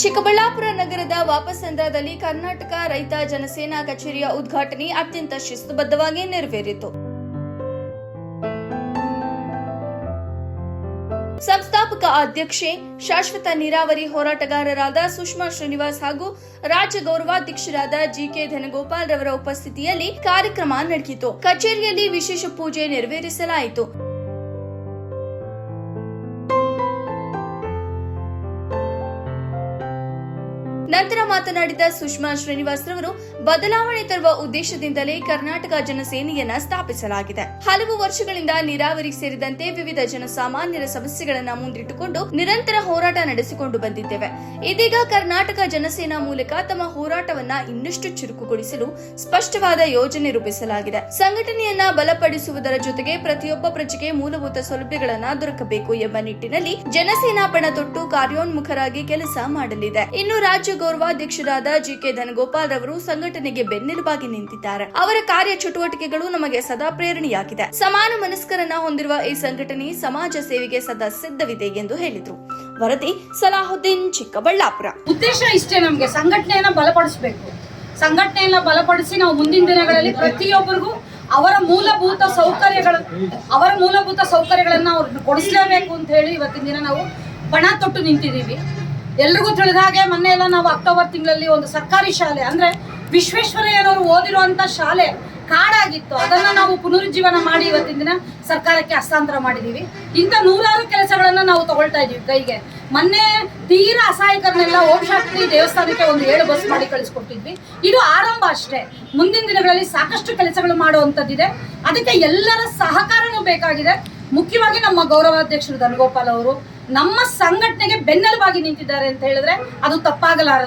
ಚಿಕ್ಕಬಳ್ಳಾಪುರ ನಗರದ ವಾಪಸಂದ್ರದಲ್ಲಿ ಕರ್ನಾಟಕ ರೈತ ಜನಸೇನಾ ಕಚೇರಿಯ ಉದ್ಘಾಟನೆ ಅತ್ಯಂತ ಶಿಸ್ತುಬದ್ಧವಾಗಿ ನೆರವೇರಿತು. ಸಂಸ್ಥಾಪಕ ಅಧ್ಯಕ್ಷೆ, ಶಾಶ್ವತ ನೀರಾವರಿ ಹೋರಾಟಗಾರರಾದ ಸುಷ್ಮಾ ಶ್ರೀನಿವಾಸ್ ಹಾಗೂ ರಾಜ್ಯ ಗೌರವಾಧ್ಯಕ್ಷರಾದ ಜಿಕೆ ಧನಗೋಪಾಲ್ ರವರ ಉಪಸ್ಥಿತಿಯಲ್ಲಿ ಕಾರ್ಯಕ್ರಮ ನಡೆಯಿತು. ಕಚೇರಿಯಲ್ಲಿ ವಿಶೇಷ ಪೂಜೆ ನೆರವೇರಿಸಲಾಯಿತು. ನಂತರ ಮಾತನಾಡಿದ ಸುಷ್ಮಾ ಶ್ರೀನಿವಾಸ್ ರವರು ಬದಲಾವಣೆ ತರುವ ಉದ್ದೇಶದಿಂದಲೇ ಕರ್ನಾಟಕ ಜನಸೇನೆಯನ್ನ ಸ್ಥಾಪಿಸಲಾಗಿದೆ. ಹಲವು ವರ್ಷಗಳಿಂದ ನೀರಾವರಿ ಸೇರಿದಂತೆ ವಿವಿಧ ಜನಸಾಮಾನ್ಯರ ಸಮಸ್ಯೆಗಳನ್ನ ಮುಂದಿಟ್ಟುಕೊಂಡು ನಿರಂತರ ಹೋರಾಟ ನಡೆಸಿಕೊಂಡು ಬಂದಿದ್ದೇವೆ. ಇದೀಗ ಕರ್ನಾಟಕ ಜನಸೇನಾ ಮೂಲಕ ತಮ್ಮ ಹೋರಾಟವನ್ನ ಇನ್ನಷ್ಟು ಚುರುಕುಗೊಳಿಸಲು ಸ್ಪಷ್ಟವಾದ ಯೋಜನೆ ರೂಪಿಸಲಾಗಿದೆ. ಸಂಘಟನೆಯನ್ನ ಬಲಪಡಿಸುವುದರ ಜೊತೆಗೆ ಪ್ರತಿಯೊಬ್ಬ ಪ್ರಜೆಗೆ ಮೂಲಭೂತ ಸೌಲಭ್ಯಗಳನ್ನ ದೊರಕಬೇಕು ಎಂಬ ನಿಟ್ಟಿನಲ್ಲಿ ಜನಸೇನಾ ಪಣ ತೊಟ್ಟು ಕಾರ್ಯೋನ್ಮುಖರಾಗಿ ಕೆಲಸ ಮಾಡಲಿದೆ. ಇನ್ನು ರಾಜ್ಯ ಗೌರವಾಧ್ಯಕ್ಷರಾದ ಜಿ ಕೆ ಧನಗೋಪಾಲ್ ರವರು ಸಂಘಟನೆಗೆ ಬೆನ್ನೆಲುಬಾಗಿ ನಿಂತಿದ್ದಾರೆ. ಅವರ ಕಾರ್ಯ ಚಟುವಟಿಕೆಗಳು ನಮಗೆ ಸದಾ ಪ್ರೇರಣೆಯಾಗಿದೆ. ಸಮಾನ ಮನಸ್ಕರನ್ನ ಹೊಂದಿರುವ ಈ ಸಂಘಟನೆ ಸಮಾಜ ಸೇವೆಗೆ ಸದಾ ಸಿದ್ಧವಿದೆ ಎಂದು ಹೇಳಿದರು. ವರದಿ ಸಲಾಹುದ್ದೀನ್, ಚಿಕ್ಕಬಳ್ಳಾಪುರ. ಉದ್ದೇಶ ಇಷ್ಟೇ ನಮಗೆ. ಸಂಘಟನೆಯನ್ನ ಬಲಪಡಿಸಬೇಕು. ಸಂಘಟನೆಯನ್ನ ಬಲಪಡಿಸಿ ನಾವು ಮುಂದಿನ ದಿನಗಳಲ್ಲಿ ಪ್ರತಿಯೊಬ್ಬರಿಗೂ ಅವರ ಮೂಲಭೂತ ಸೌಕರ್ಯಗಳ ಅವರ ಮೂಲಭೂತ ಸೌಕರ್ಯಗಳನ್ನ ಅವ್ರನ್ನ ಕೊಡಿಸಲೇಬೇಕು ಅಂತ ಹೇಳಿ ಇವತ್ತಿನ ದಿನ ನಾವು ಪಣ ತೊಟ್ಟು ನಿಂತಿದ್ದೀವಿ. ಎಲ್ರಿಗೂ ತಿಳಿದ ಹಾಗೆ ಮೊನ್ನೆ ಎಲ್ಲ ನಾವು ಅಕ್ಟೋಬರ್ ತಿಂಗಳಲ್ಲಿ ಒಂದು ಸರ್ಕಾರಿ ಶಾಲೆ, ಅಂದ್ರೆ ವಿಶ್ವೇಶ್ವರಯ್ಯನವರು ಓದಿರುವಂತ ಶಾಲೆ ಕಾಡಾಗಿತ್ತು. ಅದನ್ನ ನಾವು ಪುನರುಜ್ಜೀವನ ಮಾಡಿ ಇವತ್ತಿನ ದಿನ ಸರ್ಕಾರಕ್ಕೆ ಹಸ್ತಾಂತರ ಮಾಡಿದೀವಿ. ಇಂಥ ನೂರಾರು ಕೆಲಸಗಳನ್ನ ನಾವು ತಗೊಳ್ತಾ ಇದೀವಿ ಕೈಗೆ. ಮೊನ್ನೆ ತೀರಾ ಅಸಹಾಯಕರನ್ನೆಲ್ಲ ಓಂ ದೇವಸ್ಥಾನಕ್ಕೆ ಒಂದು ಏಳು ಬಸ್ ಮಾಡಿ ಕಳಿಸ್ಕೊಟ್ಟಿದ್ವಿ ಇದು ಆರಂಭ ಅಷ್ಟೇ. ಮುಂದಿನ ದಿನಗಳಲ್ಲಿ ಸಾಕಷ್ಟು ಕೆಲಸಗಳು ಮಾಡುವಂಥದ್ದಿದೆ ಅದಕ್ಕೆ ಎಲ್ಲರ ಸಹಕಾರನೂ ಬೇಕಾಗಿದೆ. ಮುಖ್ಯವಾಗಿ ನಮ್ಮ ಗೌರವಾಧ್ಯಕ್ಷರು ಧನಗೋಪಾಲ್ ಅವರು ನಮ್ಮ ಸಂಘಟನೆಗೆ ಬೆನ್ನೆಲುಬಾಗಿ ನಿಂತಿದ್ದಾರೆ ಅಂತ ಹೇಳಿದ್ರೆ ಅದು ತಪ್ಪಾಗಲಾರದು.